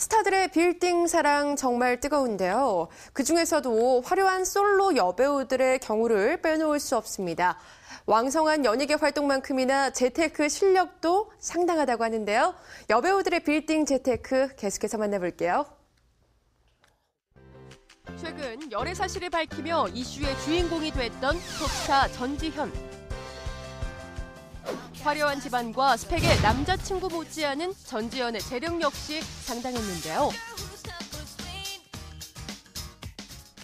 스타들의 빌딩 사랑 정말 뜨거운데요. 그 중에서도 화려한 솔로 여배우들의 경우를 빼놓을 수 없습니다. 왕성한 연예계 활동만큼이나 재테크 실력도 상당하다고 하는데요. 여배우들의 빌딩 재테크 계속해서 만나볼게요. 최근 열애 사실을 밝히며 이슈의 주인공이 됐던 톱스타 전지현. 화려한 집안과 스펙의 남자친구 못지않은 전지현의 재력 역시 상당했는데요.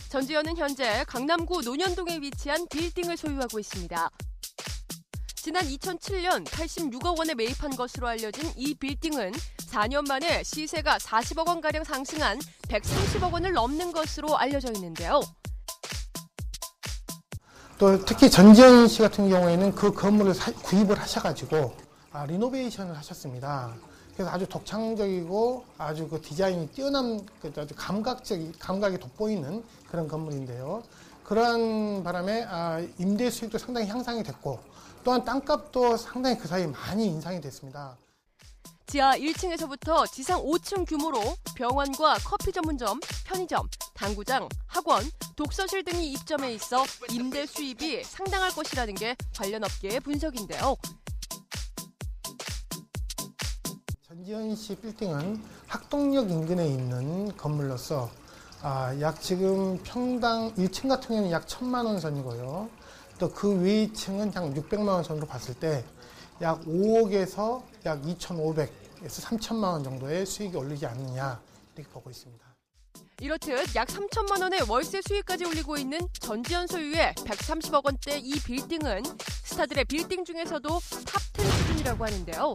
전지현은 현재 강남구 논현동에 위치한 빌딩을 소유하고 있습니다. 지난 2007년 86억 원에 매입한 것으로 알려진 이 빌딩은 4년 만에 시세가 40억 원가량 상승한 130억 원을 넘는 것으로 알려져 있는데요. 또 특히 전지현 씨 같은 경우에는 그 건물을 사, 구입을 하셔가지고 아, 리노베이션을 하셨습니다. 그래서 아주 독창적이고 아주 그 디자인이 뛰어난 그 아주 감각적 감각이 돋보이는 그런 건물인데요. 그러한 바람에 아, 임대 수익도 상당히 향상이 됐고 또한 땅값도 상당히 그 사이에 많이 인상이 됐습니다. 지하 1층에서부터 지상 5층 규모로 병원과 커피 전문점, 편의점, 당구장, 학원, 독서실 등이 입점해 있어 임대 수입이 상당할 것이라는 게 관련 업계의 분석인데요. 전지현 씨 빌딩은 학동역 인근에 있는 건물로서 아, 약 지금 평당 1층 같은 경우는 약 1000만 원 선이고요. 또 그 위 층은 약 600만 원 선으로 봤을 때 약 5억에서 약 2,500에서 3천만 원 정도의 수익이 올리지 않느냐 이렇게 보고 있습니다. 이렇듯 약 3천만 원의 월세 수익까지 올리고 있는 전지현 소유의 130억 원대 이 빌딩은 스타들의 빌딩 중에서도 탑10 수준이라고 하는데요.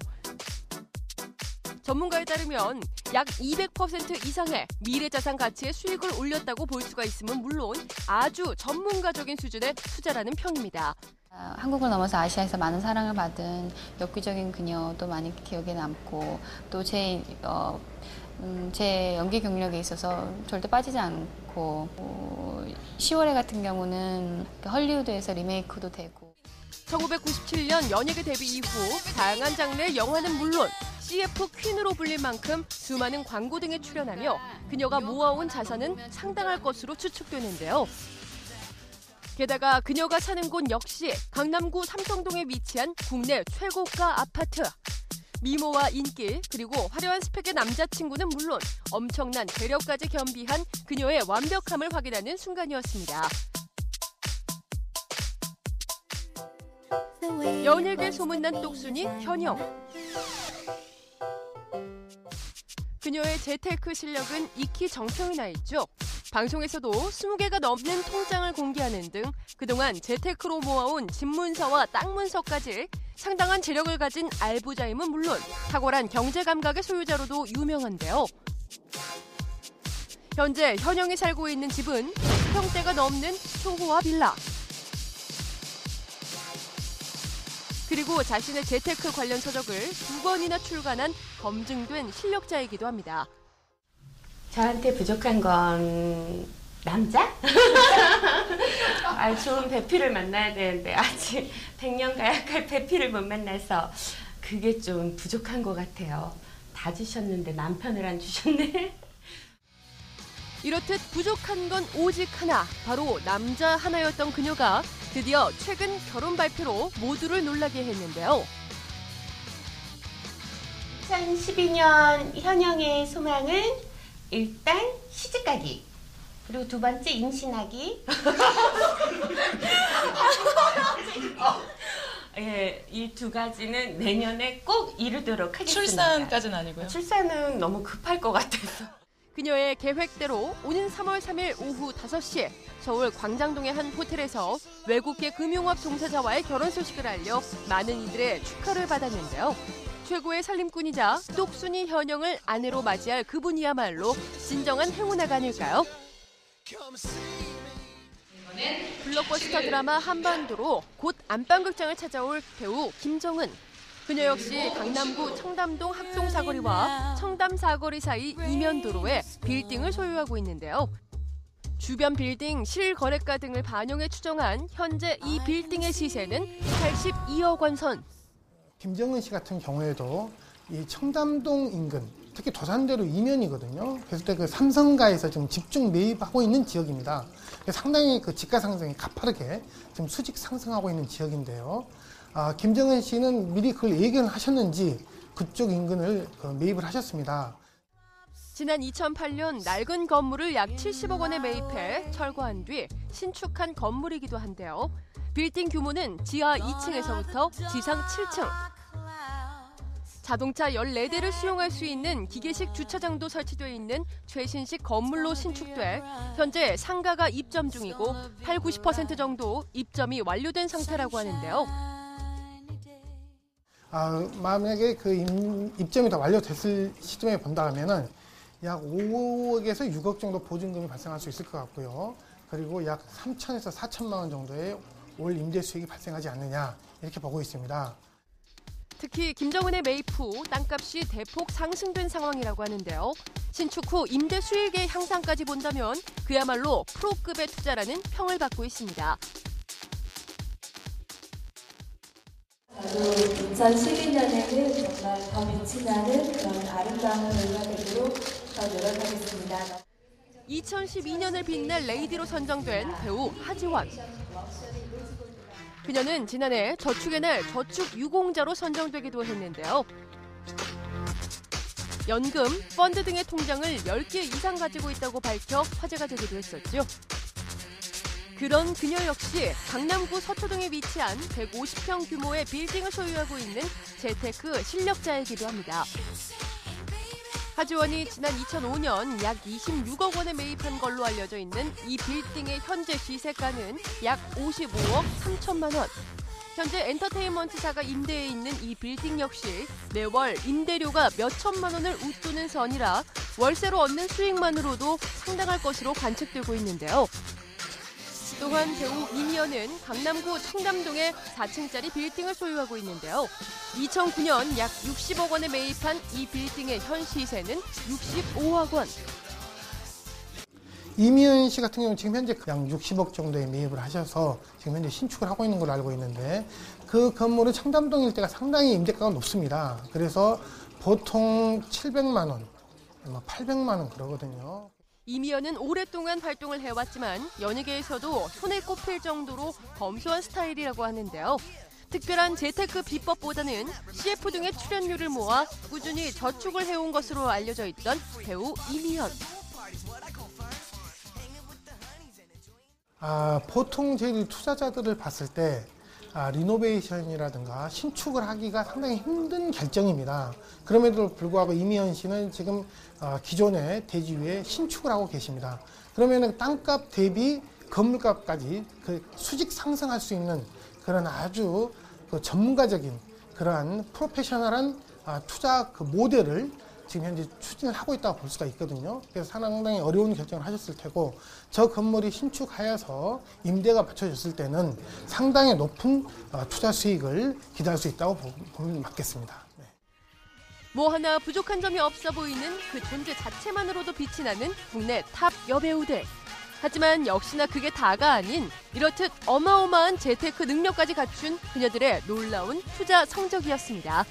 전문가에 따르면 약 200% 이상의 미래자산 가치의 수익을 올렸다고 볼 수가 있음은 물론 아주 전문가적인 수준의 투자라는 평입니다. 아, 한국을 넘어서 아시아에서 많은 사랑을 받은 엽기적인 그녀도 많이 기억에 남고 또제 어, 음, 제 연기 경력에 있어서 절대 빠지지 않고 어, 10월에 같은 경우는 헐리우드에서 리메이크도 되고 1997년 연예계 데뷔 이후 다양한 장르의 영화는 물론 CF 퀸으로 불릴 만큼 수많은 광고 등에 출연하며 그녀가 모아온 자산은 상당할 것으로 추측되는데요. 게다가 그녀가 사는 곳 역시 강남구 삼성동에 위치한 국내 최고가 아파트. 미모와 인기 그리고 화려한 스펙의 남자친구는 물론 엄청난 재력까지 겸비한 그녀의 완벽함을 확인하는 순간이었습니다. 연예계 소문난 똑순이 현영. 그녀의 재테크 실력은 익히 정평이 나 있죠. 방송에서도 20개가 넘는 통장을 공개하는 등 그동안 재테크로 모아온 집 문서와 땅 문서까지 상당한 재력을 가진 알부자임은 물론 탁월한 경제 감각의 소유자로도 유명한데요. 현재 현영이 살고 있는 집은 10평대가 넘는 초호화 빌라. 그리고 자신의 재테크 관련 서적을 두 권이나 출간한 검증된 실력자이기도 합니다. 저한테 부족한 건 남자? 아, 좋은 배필을 만나야 되는데 아직 백년 가약할 배필을 못 만나서 그게 좀 부족한 것 같아요. 다 주셨는데 남편을 안 주셨네. 이렇듯 부족한 건 오직 하나, 바로 남자 하나였던 그녀가 드디어 최근 결혼 발표로 모두를 놀라게 했는데요. 2012년 현영의 소망은 일단 시집가기. 그리고 두 번째 임신하기. 예, 이 두 가지는 내년에 꼭 이루도록 하겠습니다. 출산까지는 아니고요. 출산은 너무 급할 것 같아서. 그녀의 계획대로 오는 3월 3일 오후 5시 서울 광장동의 한 호텔에서 외국계 금융업 종사자와의 결혼 소식을 알려 많은 이들의 축하를 받았는데요. 최고의 살림꾼이자 똑순이 현영을 아내로 맞이할 그분이야말로 진정한 행운아가 아닐까요? 블록버스터 드라마 한반도로 곧 안방극장을 찾아올 배우 김정은. 그녀 역시 강남구 청담동 학동사거리와 청담사거리 사이 이면도로에 빌딩을 소유하고 있는데요. 주변 빌딩, 실거래가 등을 반영해 추정한 현재 이 빌딩의 시세는 82억 원 선. 김정은 씨 같은 경우에도 이 청담동 인근 특히 도산대로 이면이거든요. 그래서 그 삼성가에서 지금 집중 매입하고 있는 지역입니다. 상당히 그 집가 상승이 가파르게 지금 수직 상승하고 있는 지역인데요. 아, 김정은 씨는 미리 그걸 예견하셨는지 그쪽 인근을 그 매입을 하셨습니다. 지난 2008년 낡은 건물을 약 70억 원에 매입해 철거한 뒤 신축한 건물이기도 한데요. 빌딩 규모는 지하 2층에서부터 지상 7층. 자동차 14대를 수용할 수 있는 기계식 주차장도 설치되어 있는 최신식 건물로 신축돼 현재 상가가 입점 중이고 8, 90% 정도 입점이 완료된 상태라고 하는데요. 아, 만약에 그 임- 입점이 다 완료됐을 시점에 본다 하면은 약 5억에서 6억 정도 보증금이 발생할 수 있을 것 같고요. 그리고 약 3천에서 4천만 원 정도의 올 임대 수익이 발생하지 않느냐 이렇게 보고 있습니다. 특히 김정은의 매입 후 땅값이 대폭 상승된 상황이라고 하는데요. 신축 후 임대 수익의 향상까지 본다면 그야말로 프로급의 투자라는 평을 받고 있습니다. 저도 2012년에는 정말 더 빛이 나는 그런 아름다운 되도록 더 노력하겠습니다. 2012년을 빛낼 레이디로 선정된 배우 하지원. 그녀는 지난해 저축의 날 저축 유공자로 선정되기도 했는데요. 연금, 펀드 등의 통장을 10개 이상 가지고 있다고 밝혀 화제가 되기도 했었죠. 그런 그녀 역시 강남구 서초동에 위치한 150평 규모의 빌딩을 소유하고 있는 재테크 실력자이기도 합니다. 하지원이 지난 2005년 약 26억 원에 매입한 걸로 알려져 있는 이 빌딩의 현재 시세가는 약 55억 3천만 원. 현재 엔터테인먼트사가 임대해 있는 이 빌딩 역시 매월 임대료가 몇 천만 원을 웃도는 선이라 월세로 얻는 수익만으로도 상당할 것으로 관측되고 있는데요. 또한 배우 이미연은 강남구 청담동에 4층짜리 빌딩을 소유하고 있는데요. 2009년 약 60억 원에 매입한 이 빌딩의 현 시세는 65억 원. 이미연 씨 같은 경우는 지금 현재 약 60억 정도의 매입을 하셔서 지금 현재 신축을 하고 있는 걸로 알고 있는데 그 건물은 청담동 일대가 상당히 임대가가 높습니다. 그래서 보통 700만 원, 뭐 800만 원 그러거든요. 이미연은 오랫동안 활동을 해왔지만 연예계에서도 손에 꼽힐 정도로 검소한 스타일이라고 하는데요. 특별한 재테크 비법보다는 CF 등의 출연료를 모아 꾸준히 저축을 해온 것으로 알려져 있던 배우 이미연. 아, 보통 저희 투자자들을 봤을 때 아, 리노베이션이라든가 신축을 하기가 상당히 힘든 결정입니다. 그럼에도 불구하고 이미연 씨는 지금 아, 기존의 대지 위에 신축을 하고 계십니다. 그러면 땅값 대비 건물값까지 그 수직 상승할 수 있는 그런 아주 그 전문가적인 그러한 프로페셔널한 아, 투자 그 모델을 지금 현재 추진을 하고 있다고 볼 수가 있거든요. 그래서 상당히 어려운 결정을 하셨을 테고 저 건물이 신축하여서 임대가 맞춰졌을 때는 상당히 높은 어, 투자 수익을 기대할 수 있다고 보- 보면 맞겠습니다. 네. 뭐 하나 부족한 점이 없어 보이는 그 존재 자체만으로도 빛이 나는 국내 탑 여배우들. 하지만 역시나 그게 다가 아닌 이렇듯 어마어마한 재테크 능력까지 갖춘 그녀들의 놀라운 투자 성적이었습니다.